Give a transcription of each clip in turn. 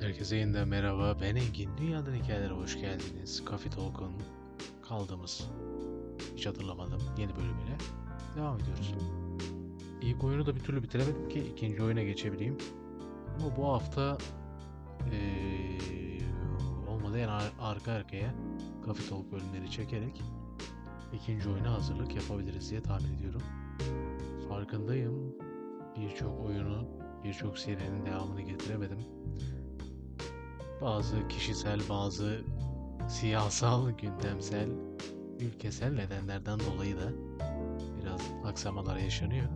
Herkese yeniden merhaba. Ben Engin. Dünyadan Hikayelere hoş geldiniz. Coffee Talk'un kaldığımız, hiç hatırlamadım, yeni bölümüyle devam ediyoruz. İlk oyunu da bir türlü bitiremedim ki ikinci oyuna geçebileyim. Ama bu hafta eee olmadı yani ar- arka arkaya Coffee Talk bölümleri çekerek ikinci oyuna hazırlık yapabiliriz diye tahmin ediyorum. Farkındayım. Birçok oyunu, birçok serinin devamını getiremedim bazı kişisel, bazı siyasal, gündemsel, ülkesel nedenlerden dolayı da biraz aksamalar yaşanıyor.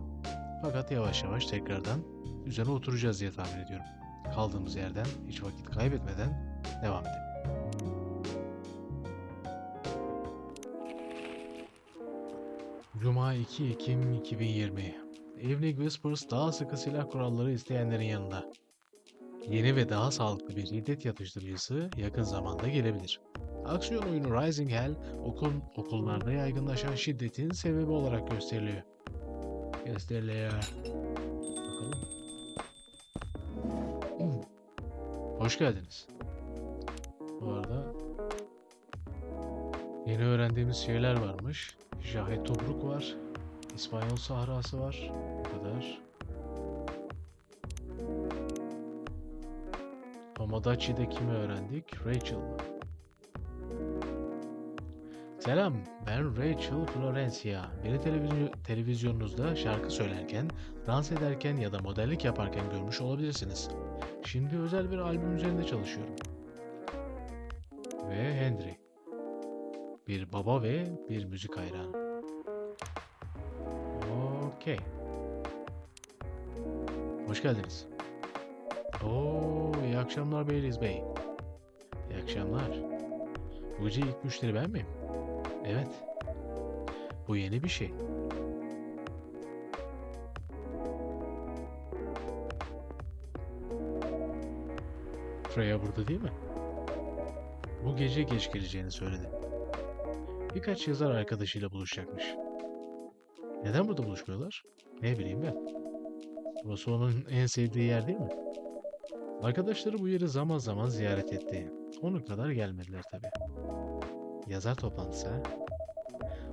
Fakat yavaş yavaş tekrardan düzene oturacağız diye tahmin ediyorum. Kaldığımız yerden hiç vakit kaybetmeden devam edelim. Cuma 2 Ekim 2020 Evening Whispers daha sıkı silah kuralları isteyenlerin yanında. Yeni ve daha sağlıklı bir şiddet yatıştırıcısı yakın zamanda gelebilir. Aksiyon oyunu Rising Hell, okul, okullarda yaygınlaşan şiddetin sebebi olarak gösteriliyor. Gösteriliyor. Bakalım. Hmm. Hoş geldiniz. Bu arada yeni öğrendiğimiz şeyler varmış. Şahit Tobruk var. İspanyol sahrası var. Bu kadar. Tomodachi'de kimi öğrendik? Rachel. Selam, ben Rachel Florencia. Beni televizyon, televizyonunuzda şarkı söylerken, dans ederken ya da modellik yaparken görmüş olabilirsiniz. Şimdi özel bir albüm üzerinde çalışıyorum. Ve Henry. Bir baba ve bir müzik hayranı. Okey. Hoş geldiniz. Oo, iyi akşamlar Beyliz Bey. İyi akşamlar. Bu gece ilk müşteri ben miyim? Evet. Bu yeni bir şey. Freya burada değil mi? Bu gece geç geleceğini söyledi. Birkaç yazar arkadaşıyla buluşacakmış. Neden burada buluşmuyorlar? Ne bileyim ben. Burası onun en sevdiği yer değil mi? Arkadaşları bu yeri zaman zaman ziyaret etti. Onun kadar gelmediler tabi. Yazar toplantısı?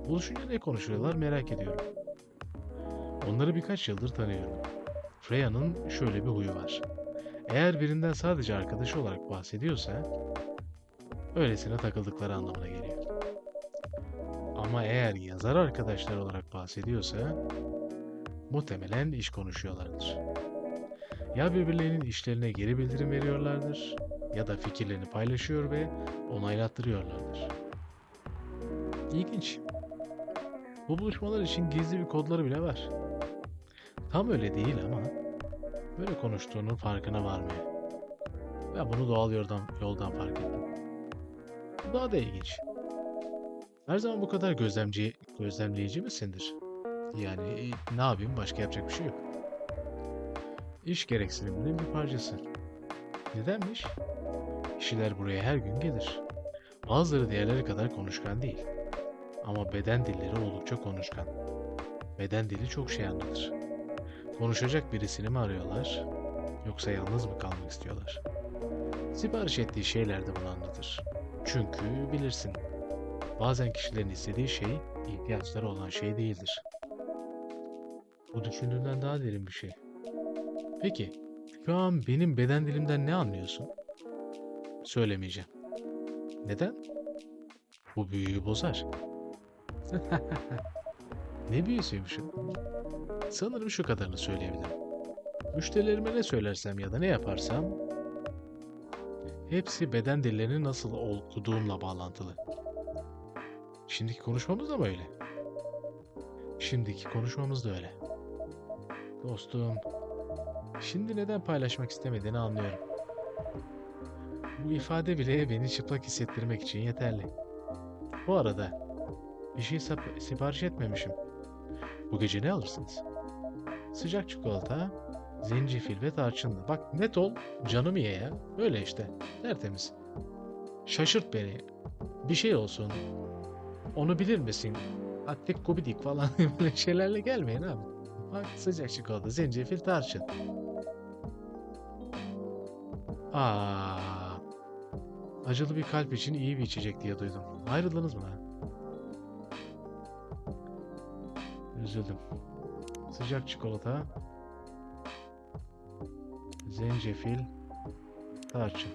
Buluşunca ne konuşuyorlar merak ediyorum. Onları birkaç yıldır tanıyorum. Freya'nın şöyle bir huyu var. Eğer birinden sadece arkadaşı olarak bahsediyorsa, öylesine takıldıkları anlamına geliyor. Ama eğer yazar arkadaşlar olarak bahsediyorsa, muhtemelen iş konuşuyorlardır. Ya birbirlerinin işlerine geri bildirim veriyorlardır ya da fikirlerini paylaşıyor ve onaylattırıyorlardır. İlginç. Bu buluşmalar için gizli bir kodları bile var. Tam öyle değil ama böyle konuştuğunun farkına varmıyor. Ben bunu doğal yoldan, yoldan fark ettim. Bu daha da ilginç. Her zaman bu kadar gözlemci, gözlemleyici misindir? Yani e, ne yapayım başka yapacak bir şey yok. İş gereksiniminin bir parçası. Nedenmiş? Kişiler buraya her gün gelir. Bazıları diğerleri kadar konuşkan değil. Ama beden dilleri oldukça konuşkan. Beden dili çok şey anlatır. Konuşacak birisini mi arıyorlar? Yoksa yalnız mı kalmak istiyorlar? Sipariş ettiği şeyler de bunu anlatır. Çünkü bilirsin. Bazen kişilerin istediği şey ihtiyaçları olan şey değildir. Bu düşündüğünden daha derin bir şey. Peki, şu an benim beden dilimden ne anlıyorsun? Söylemeyeceğim. Neden? Bu büyüyü bozar. ne büyüsüymüş? Sanırım şu kadarını söyleyebilirim. Müşterilerime ne söylersem ya da ne yaparsam hepsi beden dillerini nasıl okuduğumla bağlantılı. Şimdiki konuşmamız da mı öyle? Şimdiki konuşmamız da öyle. Dostum, Şimdi neden paylaşmak istemediğini anlıyorum. Bu ifade bile beni çıplak hissettirmek için yeterli. Bu arada bir şey sipariş etmemişim. Bu gece ne alırsınız? Sıcak çikolata, zencefil ve tarçınlı. Bak net ol, canım ye ya. Böyle işte, tertemiz. Şaşırt beni. Bir şey olsun. Onu bilir misin? Attik kubidik falan böyle şeylerle gelmeyin abi. Bak sıcak çikolata, zencefil, tarçın. Aa. Acılı bir kalp için iyi bir içecek diye duydum. Ayrıldınız mı? Üzüldüm. Sıcak çikolata. Zencefil. Tarçın.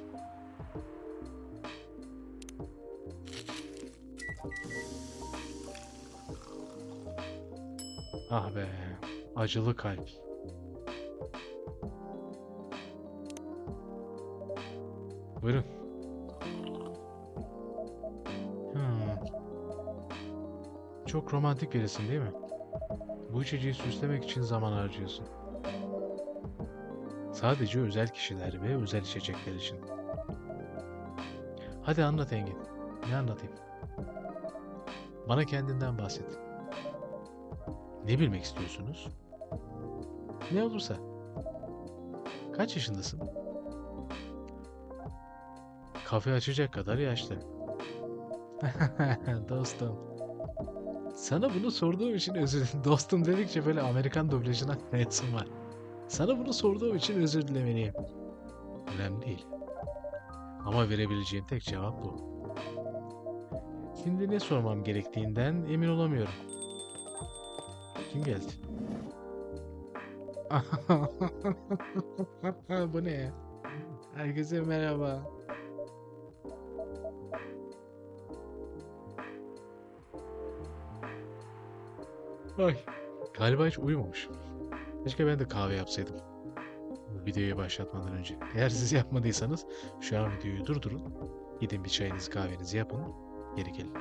Ah be. Acılı kalp. Buyurun. Hmm. Çok romantik birisin değil mi? Bu içeceği süslemek için zaman harcıyorsun. Sadece özel kişiler ve özel içecekler için. Hadi anlat Engin. Ne anlatayım? Bana kendinden bahset. Ne bilmek istiyorsunuz? Ne olursa. Kaç yaşındasın? Kafe açacak kadar yaşlı. Dostum. Sana bunu sorduğum için özür Dostum dedikçe böyle Amerikan dublajına kayasım var. Sana bunu sorduğum için özür dilemeliyim. Önemli değil. Ama verebileceğim tek cevap bu. Şimdi ne sormam gerektiğinden emin olamıyorum. Kim geldi? bu ne? Herkese merhaba. Ay, galiba hiç uyumamış. Keşke ben de kahve yapsaydım. Bu videoyu başlatmadan önce. Eğer siz yapmadıysanız şu an videoyu durdurun. Gidin bir çayınızı kahvenizi yapın. Geri gelin.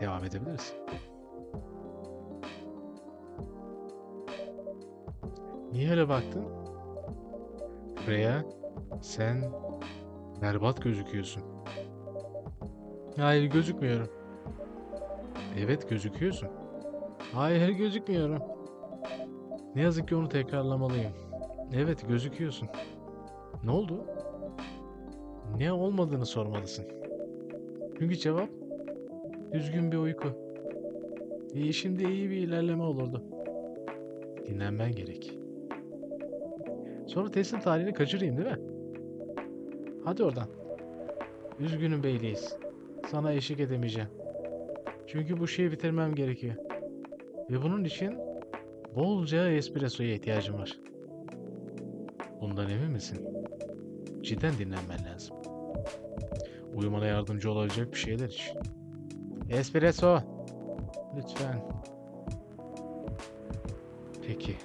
Devam edebiliriz. Niye öyle baktın? Freya, sen berbat gözüküyorsun. Hayır gözükmüyorum. Evet gözüküyorsun. Hayır gözükmüyorum. Ne yazık ki onu tekrarlamalıyım. Evet gözüküyorsun. Ne oldu? Ne olmadığını sormalısın. Çünkü cevap düzgün bir uyku. İyi şimdi iyi bir ilerleme olurdu. Dinlenmen gerek. Sonra teslim tarihini kaçırayım değil mi? Hadi oradan. Üzgünüm beyliyiz. Sana eşlik edemeyeceğim. Çünkü bu şeyi bitirmem gerekiyor. Ve bunun için bolca espressoya ihtiyacım var. Bundan emin misin? Cidden dinlenmen lazım. Uyumana yardımcı olacak bir şeyler iç. Espresso. Lütfen. Peki.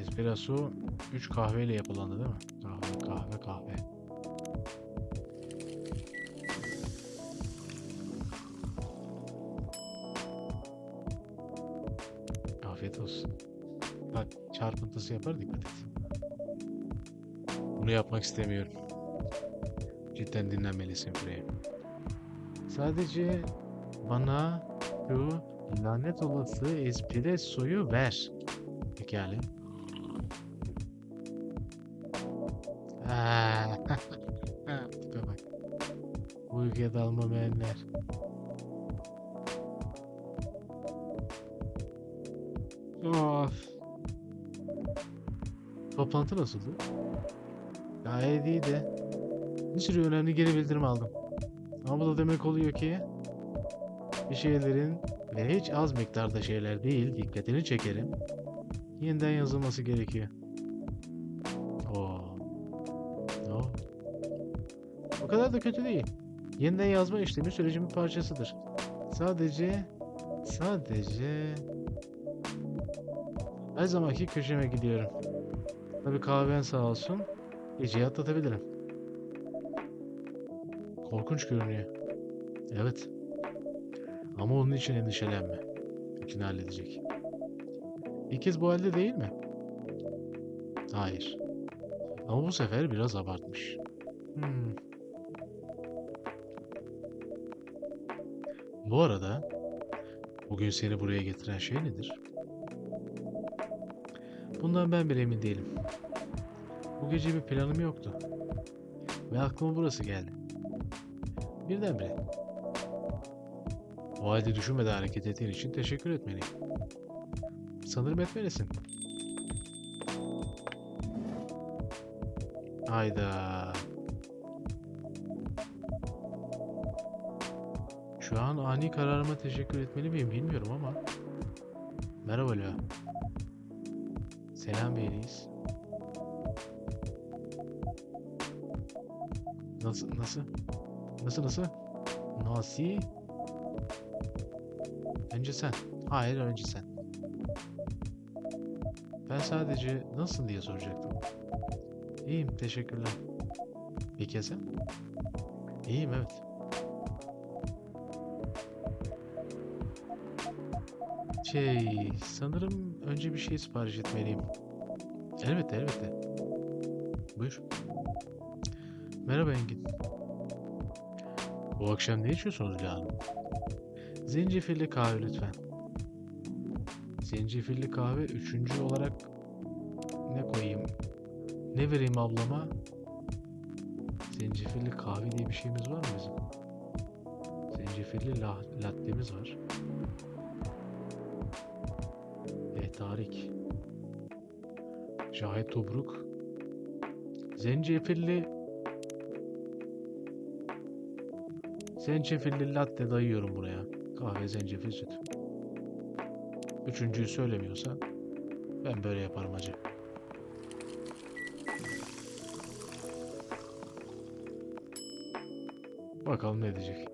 Espresso 3 kahveyle yapılandı değil mi? Kahve, kahve, kahve. Afiyet olsun. Bak çarpıntısı yapar dikkat et. Bunu yapmak istemiyorum. Cidden dinlenmelisin Freya. Sadece bana şu lanet olası espressoyu ver. Pekala. Tipe bak. Uykuya dalmamayanlar. Of. Toplantı nasıldı? Gayet iyiydi. Bir sürü önemli geri bildirim aldım. Ama bu da demek oluyor ki bir şeylerin ve hiç az miktarda şeyler değil dikkatini çekerim. Yeniden yazılması gerekiyor. Oo. No. O kadar da kötü değil. Yeniden yazma işlemi sürecimin parçasıdır. Sadece sadece her zamanki köşeme gidiyorum. Tabii kahven sağ olsun. Geceyi atlatabilirim. Korkunç görünüyor. Evet. Ama onun için endişelenme. İçini halledecek. İkiz bu halde değil mi? Hayır. Ama bu sefer biraz abartmış. Hmm. Bu arada bugün seni buraya getiren şey nedir? Bundan ben bile emin değilim. Bu gece bir planım yoktu. Ve aklıma burası geldi. Birdenbire. O halde düşünmeden hareket ettiğin için teşekkür etmeliyim. Sanırım etmelisin. Hayda. Şu an ani kararıma teşekkür etmeli miyim bilmiyorum ama. Merhaba Leo. Selam Beyliyiz. Nasıl nasıl? Nasıl nasıl? Nasıl? Önce sen. Hayır önce sen. Ben sadece nasılsın diye soracaktım. İyiyim teşekkürler. Peki ya sen? İyiyim evet. Şey, sanırım önce bir şey sipariş etmeliyim. Elbette, elbette. Buyur. Merhaba Engin. Bu akşam ne içiyorsunuz Hanım? Zencefilli kahve lütfen. Zencefilli kahve üçüncü olarak ne koyayım? Ne vereyim ablama? Zencefilli kahve diye bir şeyimiz var mı bizim? Zencefilli la lattemiz var. Tarik. Şahit Tobruk. Zencefilli Zencefilli latte dayıyorum buraya. Kahve, zencefil, süt. Üçüncüyü söylemiyorsa ben böyle yaparım hacı. Bakalım ne diyecek.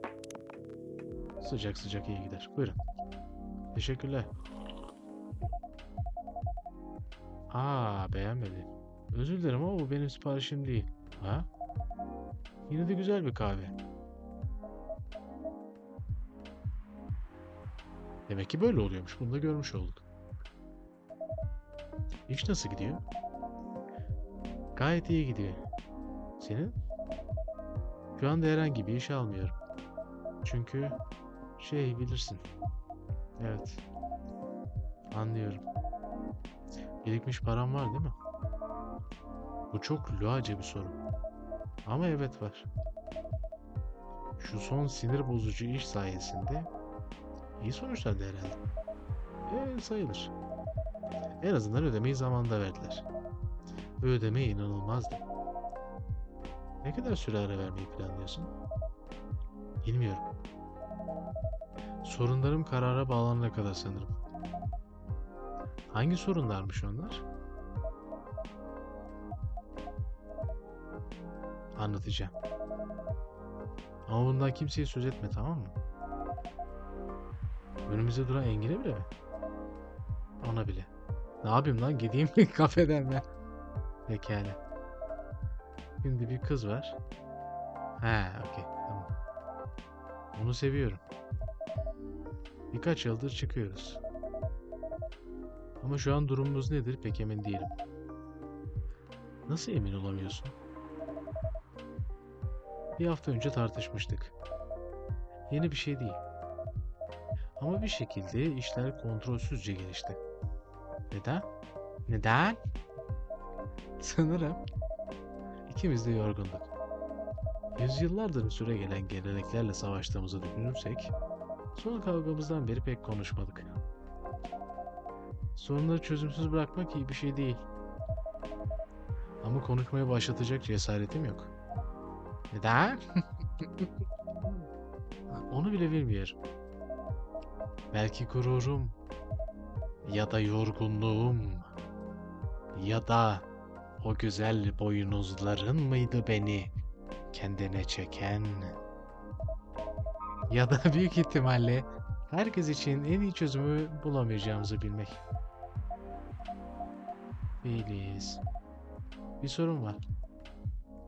Sıcak sıcak iyi gider. Buyurun. Teşekkürler. Aa beğenmedi. Özür dilerim ama bu benim siparişim değil. Ha? Yine de güzel bir kahve. Demek ki böyle oluyormuş. Bunu da görmüş olduk. İş nasıl gidiyor? Gayet iyi gidiyor. Senin? Şu anda herhangi bir iş almıyorum. Çünkü şey bilirsin. Evet. Anlıyorum. Birikmiş param var değil mi? Bu çok luaca bir soru. Ama evet var. Şu son sinir bozucu iş sayesinde iyi sonuçlar elde herhalde. Ee, sayılır. En azından ödemeyi zamanında verdiler. Ve ödeme inanılmazdı. Ne kadar süre ara vermeyi planlıyorsun? Bilmiyorum. Sorunlarım karara bağlanana kadar sanırım. Hangi sorunlarmış onlar? Anlatacağım. Ama bundan kimseye söz etme tamam mı? Önümüzde duran Engin'e bile mi? Ona bile. Ne yapayım lan gideyim kafeden mi? Pekala. Şimdi bir kız var. He okey tamam. Onu seviyorum. Birkaç yıldır çıkıyoruz. Ama şu an durumumuz nedir pek emin değilim. Nasıl emin olamıyorsun? Bir hafta önce tartışmıştık. Yeni bir şey değil. Ama bir şekilde işler kontrolsüzce gelişti. Neden? Neden? Sanırım ikimiz de yorgunduk. Yüzyıllardır süre gelen geleneklerle savaştığımızı düşünürsek, son kavgamızdan beri pek konuşmadık. Sorunları çözümsüz bırakmak iyi bir şey değil. Ama konuşmaya başlatacak cesaretim yok. Neden? Onu bile bilmiyorum. Belki gururum ya da yorgunluğum ya da o güzel boynuzların mıydı beni kendine çeken? Ya da büyük ihtimalle herkes için en iyi çözümü bulamayacağımızı bilmek. Değiliz. Bir sorun var.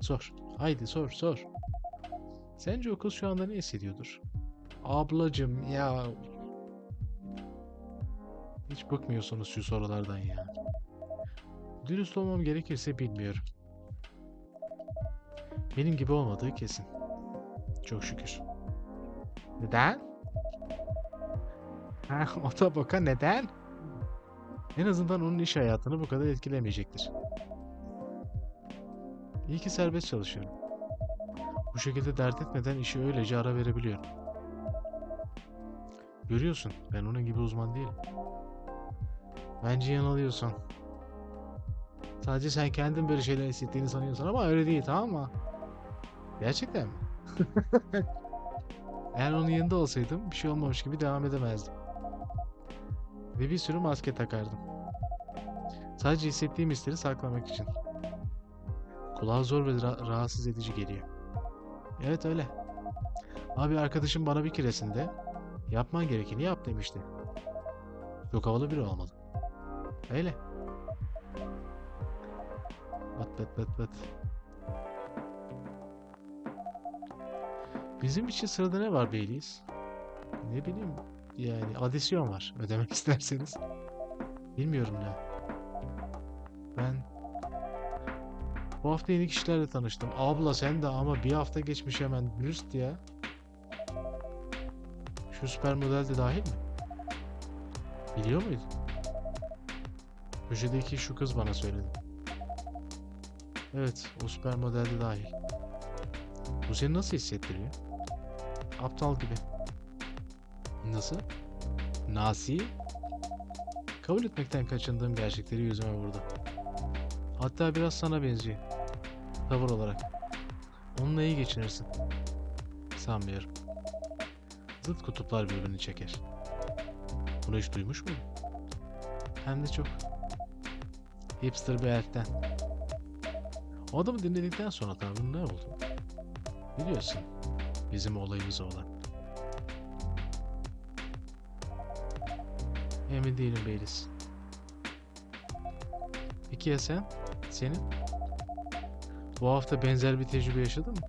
Sor. Haydi sor sor. Sence o kız şu anda ne hissediyordur? Ablacım ya. Hiç bıkmıyorsunuz şu sorulardan ya. Dürüst olmam gerekirse bilmiyorum. Benim gibi olmadığı kesin. Çok şükür. Neden? Ha, o da boka neden? En azından onun iş hayatını bu kadar etkilemeyecektir. İyi ki serbest çalışıyorum. Bu şekilde dert etmeden işi öylece ara verebiliyorum. Görüyorsun, ben onun gibi uzman değilim. Bence yanılıyorsun. Sadece sen kendin böyle şeyler hissettiğini sanıyorsun ama öyle değil tamam mı? Gerçekten mi? Eğer onun yanında olsaydım bir şey olmamış gibi devam edemezdim. Ve bir sürü maske takardım. Sadece hissettiğim hisleri saklamak için. Kulağa zor ve ra- rahatsız edici geliyor. Evet öyle. Abi arkadaşım bana bir keresinde yapman gerekeni yap demişti. Çok havalı biri olmalı. Öyle. Bat bat bat bat. Bizim için sırada ne var Beyliyiz? Ne bileyim yani adisyon var ödemek isterseniz. Bilmiyorum ne. Ben bu hafta yeni kişilerle tanıştım. Abla sen de ama bir hafta geçmiş hemen dürüst ya. Şu süper model de dahil mi? Biliyor muydun? Köşedeki şu kız bana söyledi. Evet, o süper model de dahil. Bu seni nasıl hissettiriyor? Aptal gibi. Nasıl? Nasi? Kabul etmekten kaçındığım gerçekleri yüzüme vurdu. Hatta biraz sana benziyor. Tavır olarak. Onunla iyi geçinirsin. Sanmıyorum. Zıt kutuplar birbirini çeker. Bunu hiç duymuş muydun? Hem de çok. Hipster bir elften. O adamı dinledikten sonra tavrın ne oldu? Biliyorsun. Bizim olayımız olan. Emin değilim Beyliz. Peki ya sen? Senin? Bu hafta benzer bir tecrübe yaşadın mı?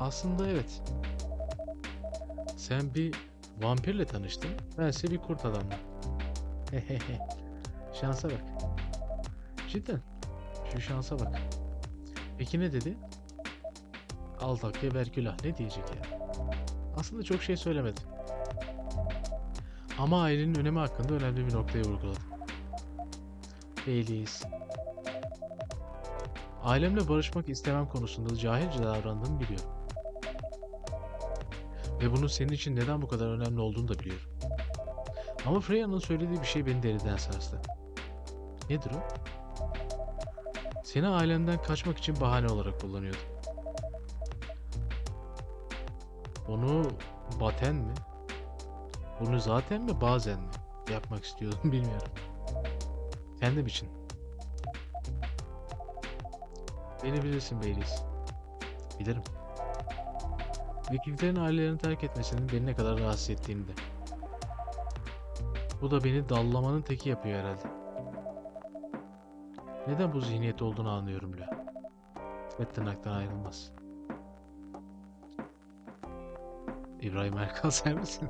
Aslında evet. Sen bir vampirle tanıştın. Bense bir kurt adamla. Şansa bak. Cidden. Şu şansa bak. Peki ne dedi? Al tak geber külah. Ne diyecek ya? Aslında çok şey söylemedi. Ama ailenin önemi hakkında önemli bir noktayı vurguladı. Beyliyiz. Ailemle barışmak istemem konusunda cahilce davrandığımı biliyorum. Ve bunun senin için neden bu kadar önemli olduğunu da biliyorum. Ama Freya'nın söylediği bir şey beni deriden sarstı. Nedir o? Seni ailenden kaçmak için bahane olarak kullanıyordu. Bunu baten mi? Bunu zaten mi bazen mi? Yapmak istiyordum bilmiyorum. Kendim için. Beni bilirsin Beyliz. Bilirim. Vekillerin ailelerini terk etmesinin beni ne kadar rahatsız ettiğini de. Bu da beni dallamanın teki yapıyor herhalde. Neden bu zihniyet olduğunu anlıyorum Lü. Tırnaktan ayrılmaz. İbrahim Erkal sen misin?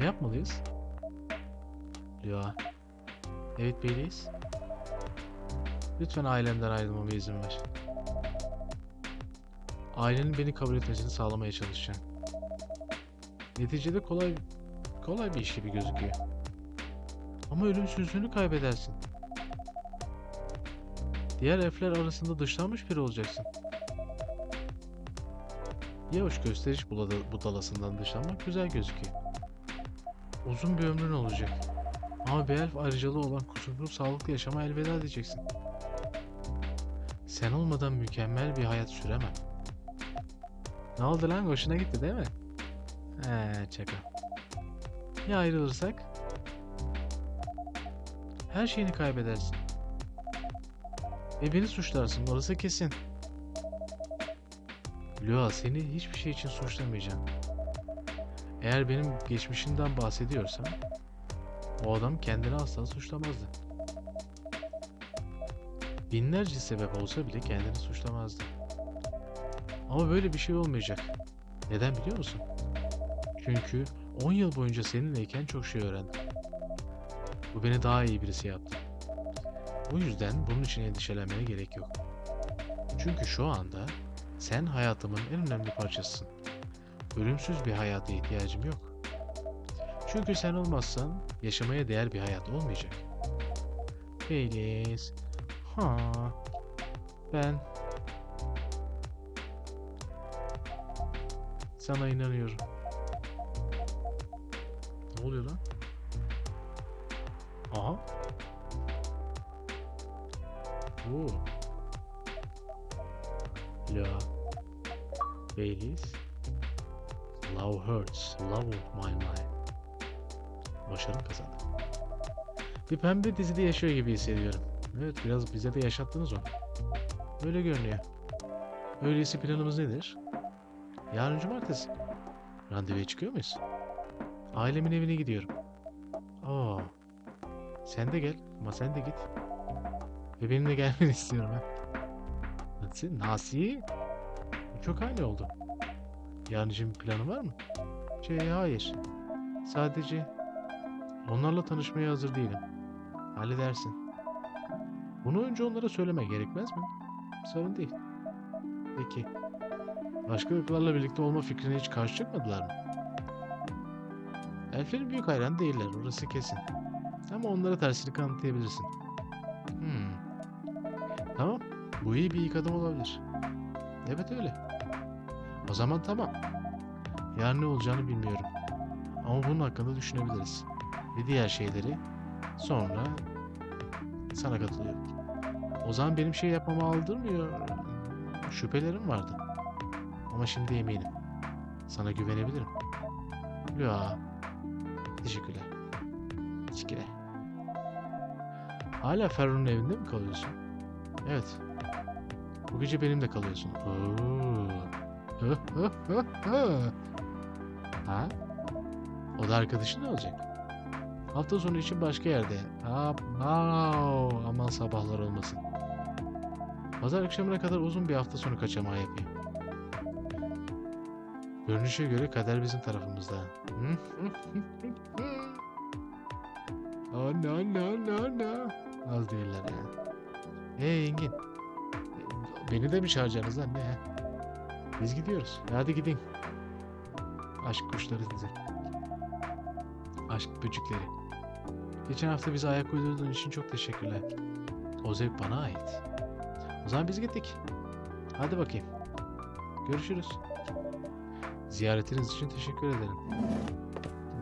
Ne yapmalıyız? Ya. Evet beyliyiz. Lütfen ailemden ayrılmama izin ver. Ailenin beni kabul etmesini sağlamaya çalışacağım. Neticede kolay kolay bir iş gibi gözüküyor. Ama ölümsüzlüğünü kaybedersin. Diğer elfler arasında dışlanmış biri olacaksın. Yavaş gösteriş budalasından dışlanmak güzel gözüküyor. Uzun bir ömrün olacak. Ama bir elf ayrıcalığı olan kusursuz sağlıklı yaşama elveda diyeceksin. Sen olmadan mükemmel bir hayat süremem. Ne oldu lan? Hoşuna gitti değil mi? He çaka. Ya ayrılırsak? Her şeyini kaybedersin. Ve beni suçlarsın. Orası kesin. Lua seni hiçbir şey için suçlamayacağım. Eğer benim geçmişimden bahsediyorsan o adam kendini asla suçlamazdı. Binlerce sebep olsa bile kendini suçlamazdı. Ama böyle bir şey olmayacak. Neden biliyor musun? Çünkü 10 yıl boyunca seninleyken çok şey öğrendim. Bu beni daha iyi birisi yaptı. Bu yüzden bunun için endişelenmeye gerek yok. Çünkü şu anda sen hayatımın en önemli parçasısın. Ölümsüz bir hayata ihtiyacım yok. Çünkü sen olmazsan yaşamaya değer bir hayat olmayacak. Feliz. Ha. Ben sana inanıyorum. Ne oluyor lan? Aha. Oo. La. Baileys. Love hurts. Love of my mind. Başarı kazandım. Bir pembe dizide yaşıyor gibi hissediyorum. Evet biraz bize de yaşattınız onu. Öyle görünüyor. Öyleyse planımız nedir? Yarın cumartesi. Randevuya çıkıyor muyuz? Ailemin evine gidiyorum. Aa. Sen de gel ama sen de git. Ve benimle gelmeni istiyorum. Nasıl? Nasi? Bu Çok ani oldu. Yarın için bir planın var mı? Şey hayır. Sadece onlarla tanışmaya hazır değilim. Halledersin. Bunu önce onlara söyleme gerekmez mi? Sorun değil. Peki. Başka ırklarla birlikte olma fikrine hiç karşı çıkmadılar mı? Elflerin büyük hayran değiller, orası kesin. Ama onlara tersini kanıtlayabilirsin. Hmm. Tamam, bu iyi bir ilk adım olabilir. Evet öyle. O zaman tamam. Yarın ne olacağını bilmiyorum. Ama bunun hakkında düşünebiliriz. Ve diğer şeyleri sonra sana katılıyorum. O zaman benim şey yapmamı aldırmıyor. Şüphelerim vardı. Ama şimdi eminim. Sana güvenebilirim. Ya. Teşekkürler. Teşekkürler. Hala Ferru'nun evinde mi kalıyorsun? Evet. Bu gece benimle kalıyorsun. Oo. ha? O da arkadaşın ne olacak? Hafta sonu için başka yerde. Aa, aman sabahlar olmasın. Pazar akşamına kadar uzun bir hafta sonu kaçamağı yapayım. Görünüşe göre kader bizim tarafımızda. anne anne anne anne. Az değiller ya. Hey Engin. Beni de mi çağıracaksınız anne? Biz gidiyoruz. Hadi gidin. Aşk kuşları size. Aşk böcekleri. Geçen hafta bize ayak uydurduğun için çok teşekkürler. O zevk bana ait. O zaman biz gittik. Hadi bakayım. Görüşürüz. Ziyaretiniz için teşekkür ederim.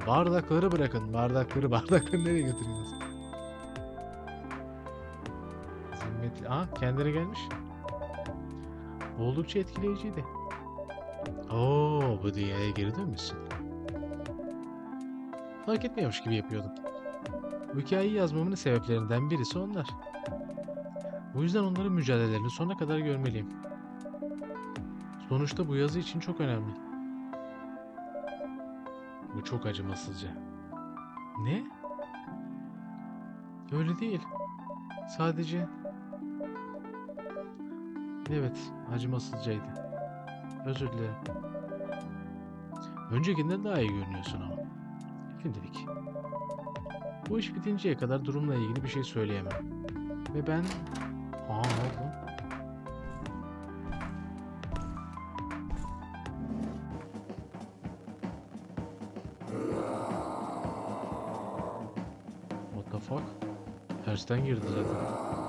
Bardakları bırakın. Bardakları, bardakları nereye götürüyorsunuz? Zimmetli. Aa kendine gelmiş. Oldukça etkileyiciydi. Oo bu dünyaya geri dönmüşsün. Fark etmiyormuş gibi yapıyordum. Bu hikayeyi yazmamın sebeplerinden birisi onlar. Bu yüzden onların mücadelelerini sonuna kadar görmeliyim. Sonuçta bu yazı için çok önemli. Bu çok acımasızca. Ne? Öyle değil. Sadece... Evet, acımasızcaydı. Özür dilerim. Öncekinden daha iyi görünüyorsun ama. Şimdilik. Bu iş bitinceye kadar durumla ilgili bir şey söyleyemem. Ve ben... Aa ne oldu? What the fuck? Tersten girdi zaten.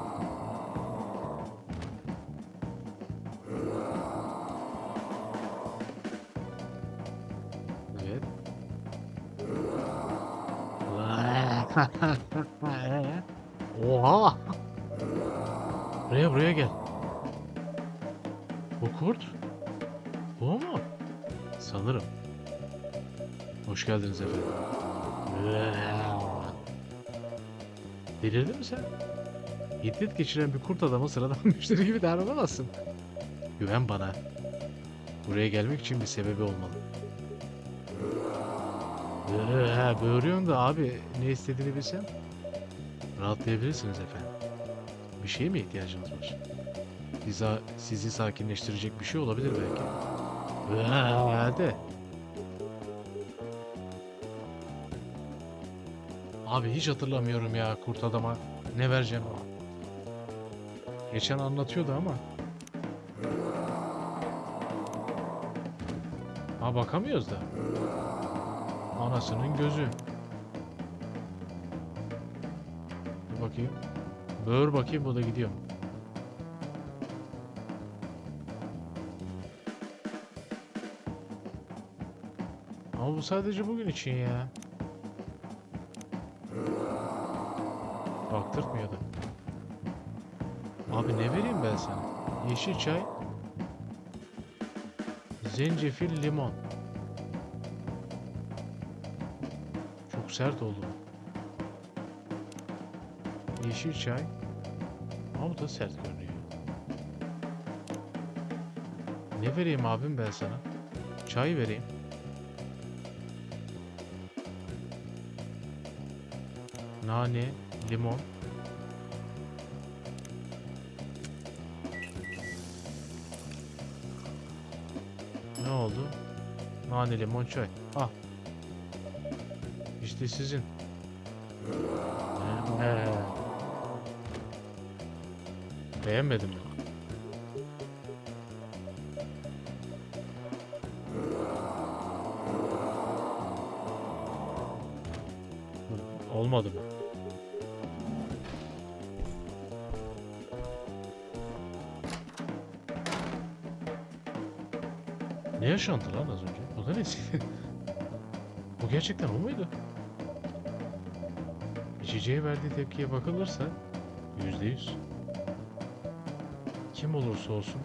Oha! Buraya buraya gel. Bu kurt? Bu mu? Sanırım. Hoş geldiniz efendim. Delirdin mi sen? Hiddet geçiren bir kurt adama sıradan müşteri gibi davranamazsın. Güven bana. Buraya gelmek için bir sebebi olmalı. Ee, böğürüyorsun da abi ne istediğini bilsem. Rahatlayabilirsiniz efendim. Bir şeye mi ihtiyacınız var? Sizi, sizi sakinleştirecek bir şey olabilir belki. Hadi. Abi hiç hatırlamıyorum ya kurt adama ne vereceğim. Geçen anlatıyordu ama. Ha bakamıyoruz da. Anasının gözü. Bir bakayım. Böğür bakayım bu da gidiyor. Ama bu sadece bugün için ya. Baktırtmıyor da. Abi ne vereyim ben sana? Yeşil çay. Zencefil, limon. Sert oldu. Yeşil çay. Ama bu da sert görünüyor. Ne vereyim abim ben sana? Çay vereyim. Nane, limon. Ne oldu? Nane, limon, çay. Al. İşte sizin. He. Beğenmedin mi? Olmadı mı? Ne yaşandı lan az önce? O da nesi? Bu gerçekten o muydu? İçeceğe verdiği tepkiye bakılırsa yüzde yüz. Kim olursa olsun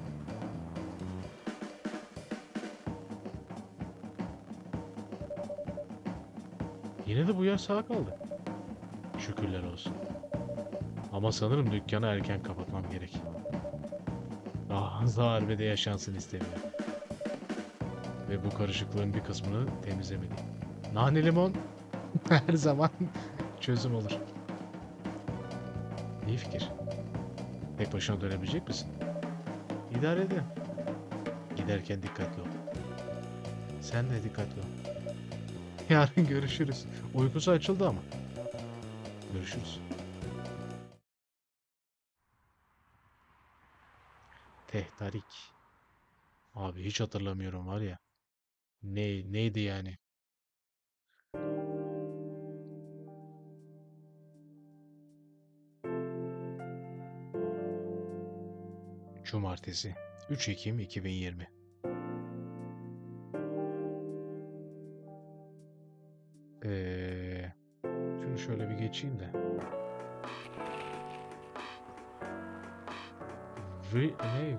Yine de bu yer sağ kaldı. Şükürler olsun. Ama sanırım dükkanı erken kapatmam gerek. Daha hızlı harbide yaşansın istemiyorum. Ve bu karışıklığın bir kısmını temizlemeliyim. Nane limon her zaman çözüm olur. İyi fikir. Tek başına dönebilecek misin? İdare edin. Giderken dikkatli ol. Sen de dikkatli ol. Yarın görüşürüz. Uykusu açıldı ama. Görüşürüz. Tehtarik. Abi hiç hatırlamıyorum var ya. Ne neydi yani? Cumartesi 3 Ekim 2020 Ee, şunu şöyle bir geçeyim de. Ne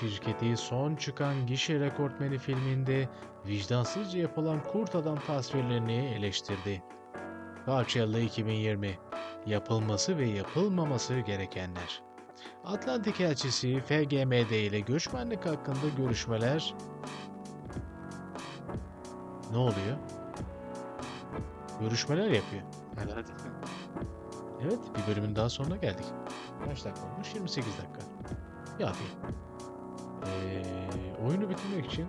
şirketi son çıkan gişe rekortmeni filminde vicdansızca yapılan kurt adam tasvirlerini eleştirdi. Coachella 2020 Yapılması ve yapılmaması gerekenler. Atlantik elçisi FGMD ile göçmenlik hakkında görüşmeler ne oluyor? Görüşmeler yapıyor. Hadi. Evet, bir bölümün daha sonuna geldik. Kaç dakika olmuş? 28 dakika. Ya Ee, oyunu bitirmek için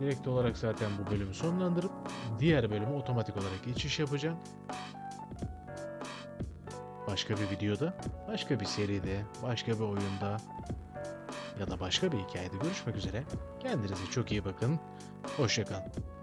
direkt olarak zaten bu bölümü sonlandırıp diğer bölümü otomatik olarak geçiş yapacağım. Başka bir videoda, başka bir seride, başka bir oyunda ya da başka bir hikayede görüşmek üzere. Kendinize çok iyi bakın. Hoşçakalın.